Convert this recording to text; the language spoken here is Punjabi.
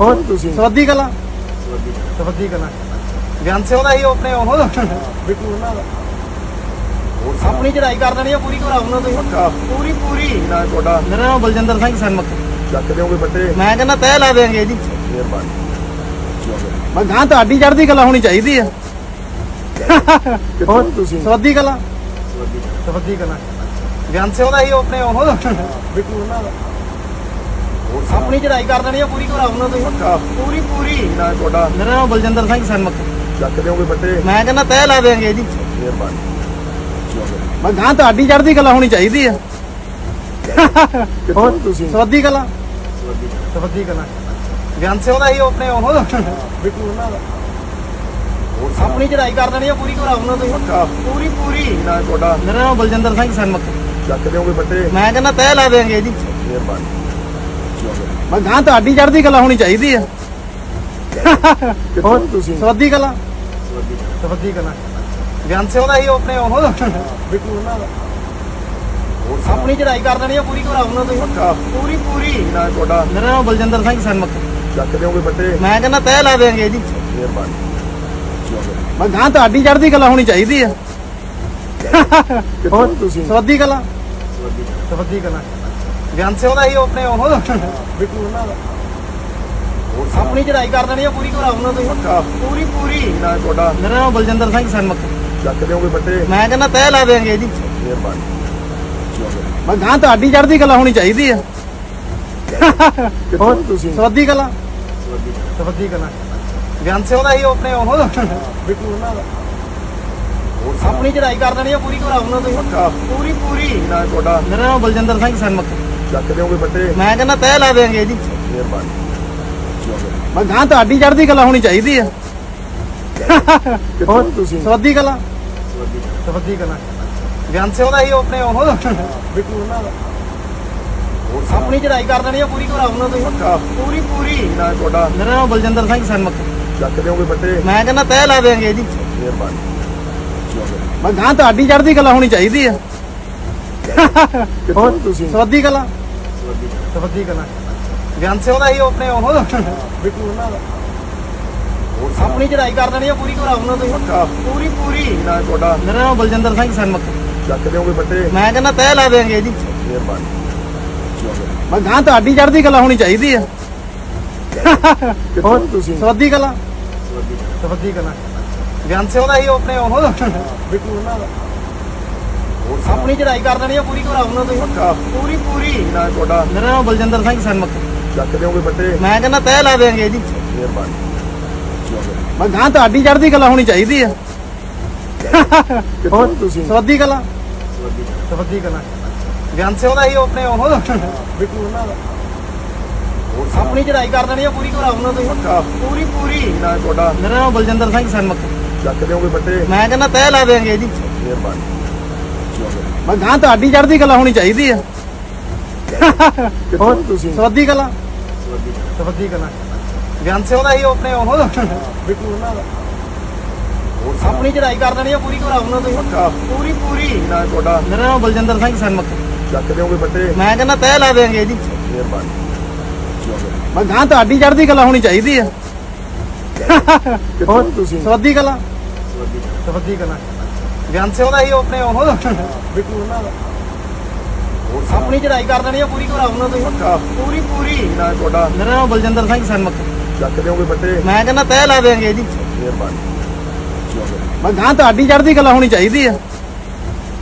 ਹੋਰ ਤੁਸੀਂ? ਸਵੱਦੀ ਕਲਾ। ਸਵੱਦੀ ਕਲਾ। ਗਿਆਨ ਸਿੰਘ ਦਾ ਹੀ ਆਪਣੇ ਉਹ। ਬਿੱਟੂ ਉਹਨਾਂ ਦਾ। ਆਪਣੀ ਚੜਾਈ ਕਰ ਦੇਣੀ ਆ ਪੂਰੀ ਘਰ ਉਹਨਾਂ ਤੋਂ ਪੱਕਾ। ਪੂਰੀ ਪੂਰੀ। ਨਾ ਤੁਹਾਡਾ। ਮੇਰਾ ਨਾਮ ਬਲਜਿੰਦਰ ਸਿੰਘ ਸਨਮੁਖ ਚੱਕ ਦਿਓਗੇ ਬੱਟੇ ਮੈਂ ਕਹਿੰਦਾ ਤਹਿ ਲਾ ਦੇਾਂਗੇ ਜੀ। ਮਿਹਰਬਾਨੀ। ਮੈਂ ਗਾਂ ਤੁਹਾਡੀ ਚੜ੍ਹਦੀ ਕਲਾ ਹੋਣੀ ਚਾਹੀਦੀ ਆ। ਹੋਰ ਤੁਸੀਂ? ਸਵੱਦੀ ਕਲਾ। ਸਵੱਦੀ ਕਲਾ। ਗਿਆਨ ਸਿੰਘ ਦਾ ਹੀ ਆਪਣੇ ਉਹ। ਬਿੱਟੂ ਉਹਨਾਂ ਦਾ। ਆਪਣੀ ਚੜਾਈ ਕਰ ਦੇਣੀ ਆ ਪੂਰੀ ਘਰ ਤੋਂ ਪੱਕਾ ਪੂਰੀ ਪੂਰੀ। ਨਾ ਤੁਹਾਡਾ? ਮੇਰਾ ਨਾਮ ਬਲਜਿੰਦਰ ਸਿੰਘ ਸਨਮੁਖ। ਚੱਕ ਦਿਓਗੇ ਬੱਟੇ ਮੈਂ ਕਹਿੰਦਾ ਤਹਿ ਲਾ ਦੇਾਂਗੇ ਜੀ ਮਿਹਰਬਾਨੀ। ਮੈਂ ਗਾਂ ਤੁਹਾਡੀ ਚੜ੍ਹਦੀ ਕਲਾ ਹੋਣੀ ਚਾਹੀਦੀ ਆ। ਹੋਰ ਤੁਸੀਂ? ਸਵੱਦੀ ਕਲਾ। ਸਵੱਦੀ ਕਲਾ। ਗਿਆਨ ਸਿੰਘ ਦਾ ਹੀ ਆਪਣੇ ਉਹ। ਉਹਨਾਂ ਦਾ। ਆਪਣੀ ਚੜਾਈ ਕਰ ਦੇਣੀ ਆ ਪੂਰੀ ਘਰ ਉਹਨਾਂ ਤੋਂ ਪੱਕਾ ਪੂਰੀ ਪੂਰੀ। ਨਾ ਤੁਹਾਡਾ? ਮੇਰਾ ਨਾਮ ਬਲਜਿੰਦਰ ਸਿੰਘ ਸਨਮੁਖ। ਚੱਕ ਦਿਓਗੇ ਬੱਟੇ ਮੈਂ ਕਹਿੰਦਾ ਤਹਿ ਲਾ ਦੇਾਂਗੇ ਜੀ ਮਿਹਰਬਾਨੀ। ਮੈਂ ਗਾਂ ਤੁਹਾਡੀ ਚੜ੍ਹਦੀ ਕਲਾ ਹੋਣੀ ਚਾਹੀਦੀ ਆ। ਹੋਰ ਤੁਸੀਂ? ਸਵੱਦੀ ਕਲਾ। ਸਵੱਦੀ ਕਲਾ। ਗਿਆਨ ਸਿੰਘ ਦਾ ਹੀ ਆਪਣੇ ਉਹ। ਬਿੱਟੂ ਉਹਨਾਂ ਦਾ। ਆਪਣੀ ਚੜਾਈ ਕਰ ਦੇਣੀ ਆ ਪੂਰੀ ਘਰ ਉਹਨਾਂ ਤੋਂ। ਪੱਕਾ। ਪੂਰੀ ਪੂਰੀ। ਨਾ ਤੁਹਾਡਾ। ਮੇਰਾ ਨਾਮ ਬਲਜਿੰਦਰ ਸਿੰਘ ਸਨਮੁਖ ਚੱਕ ਦਿਓਗੇ ਬੱਟੇ ਮੈਂ ਕਹਿੰਦਾ ਤਹਿ ਲਾ ਦੇਾਂਗੇ ਜੀ। ਮੈਂ ਗਾਂ ਤੁਹਾਡੀ ਚੜ੍ਹਦੀ ਕਲਾ ਹੋਣੀ ਚਾਹੀਦੀ ਆ। ਹੋਰ ਤੁਸੀਂ? ਸਵੱਦੀ ਕਲਾ। ਸਵੱਦੀ ਕਲਾ। ਗਿਆਨ ਸਿੰਘ ਦਾ ਹੀ ਆਪਣੇ ਉਹ। ਬਿੱਟੂ ਉਹਨਾਂ ਦਾ। ਆਪਣੀ ਚੜਾਈ ਕਰ ਦੇਣੀ ਆ ਪੂਰੀ ਘਰ ਉਹਨਾਂ ਤੋਂ ਪੱਕਾ। ਪੂਰੀ ਪੂਰੀ। ਨਾ ਤੁਹਾਡਾ। ਮੇਰਾ ਨਾਮ ਬਲਜਿੰਦਰ ਸਿੰਘ ਸਨਮੁਖ। ਚੱਕ ਦਿਓਗੇ ਬੱਟੇ ਮੈਂ ਕਹਿੰਦਾ ਤਹਿ ਲਾ ਦੇਾਂਗੇ ਜੀ ਮੈਂ ਗਾਂ ਤੁਹਾਡੀ ਚੜ੍ਹਦੀ ਕਲਾ ਹੋਣੀ ਚਾਹੀਦੀ ਆ। ਹੋਰ ਤੁਸੀਂ? ਸਵੱਦੀ ਕਲਾ। ਸਵੱਦੀ ਕਲਾ। ਗਿਆਨ ਸਿੰਘ ਦਾ ਹੀ ਆਪਣੇ ਉਹ। ਬਿੱਟੂ ਉਹਨਾਂ ਦਾ। ਆਪਣੀ ਚੜਾਈ ਕਰ ਦੇਣੀ ਆ ਪੂਰੀ ਘਰ ਉਹਨਾਂ ਤੋਂ ਪੱਕਾ। ਪੂਰੀ ਪੂਰੀ। ਨਾ ਤੁਹਾਡਾ। ਮੇਰਾ ਨਾਮ ਬਲਜਿੰਦਰ ਸਿੰਘ ਸਨਮੁਖ। ਚੱਕ ਦਿਓਗੇ ਬੱਟੇ? ਮੈਂ ਕਹਿੰਦਾ ਤਹਿ ਲਾ ਦੇਾਂਗੇ ਜੀ। ਮਿਹਰਬਾਨੀ। ਮੈਂ ਗਾਂ ਤੁਹਾਡੀ ਚੜ੍ਹਦੀ ਕਲਾ ਹੋਣੀ ਚਾਹੀਦੀ ਆ। ਹੋਰ ਤੁਸੀਂ? ਸਵੱਦੀ ਕਲਾ। ਸਵੱਦੀ ਕਲਾ। ਗਿਆਨ ਸਿੰਘ ਦਾ ਹੀ ਆਪਣੇ ਉਹ। ਬਿੱਟੂ ਉਹਨਾਂ ਦਾ। ਆਪਣੀ ਚੜਾਈ ਕਰ ਦੇਣੀ ਆ ਪੂਰੀ ਘਰ ਉਹਨਾਂ ਤੋਂ ਪੱਕਾ। ਪੂਰੀ ਪੂਰੀ। ਨਾ ਤੁਹਾਡਾ। ਮੇਰਾ ਨਾਮ ਬਲਜਿੰਦਰ ਸਿੰਘ ਸਨਮੁਖ। ਚੱਕ ਦਿਓਗੇ ਬੱਟੇ? ਮੈਂ ਕਹਿੰਦਾ ਤਹਿ ਲਾ ਦੇਾਂਗੇ ਜੀ। ਮਿਹਰਬਾਨੀ। ਮੈਂ ਗਾਂ ਤੁਹਾਡੀ ਚੜ੍ਹਦੀ ਕਲਾ ਹੋਣੀ ਚਾਹੀਦੀ ਆ। ਹੋਰ ਤੁਸੀਂ? ਸਵੱਦੀ ਕਲਾ। ਸਵੱਦੀ ਕਲਾ ਗਿਆਨ ਸਿੰਘ ਦਾ ਹੀ ਆਪਣੇ ਉਹ। ਉਹਨਾਂ ਦਾ। ਆਪਣੀ ਚੜਾਈ ਕਰ ਦੇਣੀ ਆ ਪੂਰੀ ਘਰ ਉਹਨਾਂ ਤੋਂ ਪੱਕਾ। ਪੂਰੀ ਪੂਰੀ। ਨਾ ਤੁਹਾਡਾ। ਮੇਰਾ ਨਾਮ ਬਲਜਿੰਦਰ ਸਿੰਘ ਸਨਮੁਖ ਚੱਕ ਦਿਓਗੇ ਬੱਟੇ ਮੈਂ ਕਹਿੰਦਾ ਤਹਿ ਲਾ ਦੇਾਂਗੇ ਜੀ ਮੈਂ ਗਾਂ ਤੁਹਾਡੀ ਚੜ੍ਹਦੀ ਕਲਾ ਹੋਣੀ ਚਾਹੀਦੀ ਆ। ਹੋਰ ਤੁਸੀਂ? ਸਵੱਦੀ ਕਲਾ। ਸਵੱਦੀ ਕਲਾ। ਗਿਆਨ ਸਿੰਘ ਦਾ ਹੀ ਆਪਣੇ ਉਹ। ਉਹਨਾਂ ਦਾ। ਆਪਣੀ ਚੜਾਈ ਕਰ ਦੇਣੀ ਆ ਪੂਰੀ ਘਰ ਉਹਨਾਂ ਤੋਂ ਪੱਕਾ। ਪੂਰੀ ਪੂਰੀ। ਨਾ ਤੁਹਾਡਾ? ਮੇਰਾ ਨਾਮ ਬਲਜਿੰਦਰ ਸਿੰਘ ਸਨਮੁਖ ਚੱਕ ਦਿਓਗੇ ਬੱਟੇ ਮੈਂ ਕਹਿੰਦਾ ਤਹਿ ਲਾ ਦੇਾਂਗੇ ਜੀ ਮੈਂ ਗਾਂ ਤੁਹਾਡੀ ਚੜ੍ਹਦੀ ਕਲਾ ਹੋਣੀ ਚਾਹੀਦੀ ਆ। ਹੋਰ ਤੁਸੀਂ? ਸਵੱਦੀ ਕਲਾ। ਸਵੱਦੀ ਕਲਾ। ਗਿਆਨ ਸਿੰਘ ਦਾ ਹੀ ਆਪਣੇ ਉਹ। ਉਹਨਾਂ ਦਾ। ਆਪਣੀ ਚੜਾਈ ਕਰ ਦੇਣੀ ਆ ਪੂਰੀ ਘਰ ਉਹਨਾਂ ਤੋਂ ਪੱਕਾ। ਪੂਰੀ ਪੂਰੀ। ਨਾ ਤੁਹਾਡਾ? ਮੇਰਾ ਨਾਮ ਬਲਜਿੰਦਰ ਸਿੰਘ ਸਨਮੁਖ ਚੱਕ ਦਿਓਗੇ ਬੱਟੇ ਮੈਂ ਕਹਿੰਦਾ ਤਹਿ ਲਾ ਦੇਾਂਗੇ ਜੀ ਮਿਹਰਬਾਨੀ। ਮੈਂ ਗਾਂ ਤੁਹਾਡੀ ਚੜ੍ਹਦੀ ਕਲਾ ਹੋਣੀ ਚਾਹੀਦੀ ਆ। ਹੋਰ ਤੁਸੀਂ? ਸਵੱਦੀ ਕਲਾ। ਸਵੱਦੀ ਕਲਾ। ਗਿਆਨ ਸਿੰਘ ਦਾ ਹੀ ਆਪਣੇ ਉਹ। ਬਿੱਟੂ ਉਹਨਾਂ ਦਾ। ਆਪਣੀ ਚੜਾਈ ਕਰ ਦੇਣੀ ਆ ਪੂਰੀ ਘਰ ਉਹਨਾਂ ਤੋਂ ਪੱਕਾ। ਪੂਰੀ ਪੂਰੀ। ਨਾ ਤੁਹਾਡਾ। ਮੇਰਾ ਨਾਮ ਬਲਜਿੰਦਰ ਸਿੰਘ ਸਨਮੁਖ ਚੱਕ ਦਿਓਗੇ ਬੱਟੇ ਮੈਂ ਕਹਿੰਦਾ ਤਹਿ ਲਾ ਦੇਾਂਗੇ ਜੀ। ਮਿਹਰਬਾਨੀ। ਮੈਂ ਗਾਂ ਤੁਹਾਡੀ ਚੜ੍ਹਦੀ ਕਲਾ ਹੋਣੀ ਚਾਹੀਦੀ ਆ। ਹੋਰ ਤੁਸੀਂ? ਸਵੱਦੀ ਕਲਾ। ਸਵੱਦੀ ਕਲਾ। ਸਿੰਘ ਦਾ ਹੀ ਆਪਣੇ ਉਹ। ਬਿੱਟੂ ਉਹਨਾਂ ਦਾ। ਆਪਣੀ ਚੜਾਈ ਕਰ ਦੇਣੀ ਆ ਪੂਰੀ ਘਰ ਉਹਨਾਂ ਤੋਂ ਪੱਕਾ। ਪੂਰੀ ਪੂਰੀ। ਨਾ ਤੁਹਾਡਾ। ਮੇਰਾ ਨਾਮ ਬਲਜਿੰਦਰ ਸਿੰਘ ਸਨਮੁਖ। ਚੱਕ ਦਿਓਗੇ ਬੱਟੇ? ਮੈਂ ਕਹਿੰਦਾ ਤਹਿ ਲਾ ਦੇਾਂਗੇ ਜੀ ਮਿਹਰਬਾਨੀ। ਮੈਂ ਗਾਂ ਤੁਹਾਡੀ ਚੜ੍ਹਦੀ ਕਲਾ ਹੋਣੀ ਚਾਹੀਦੀ ਆ।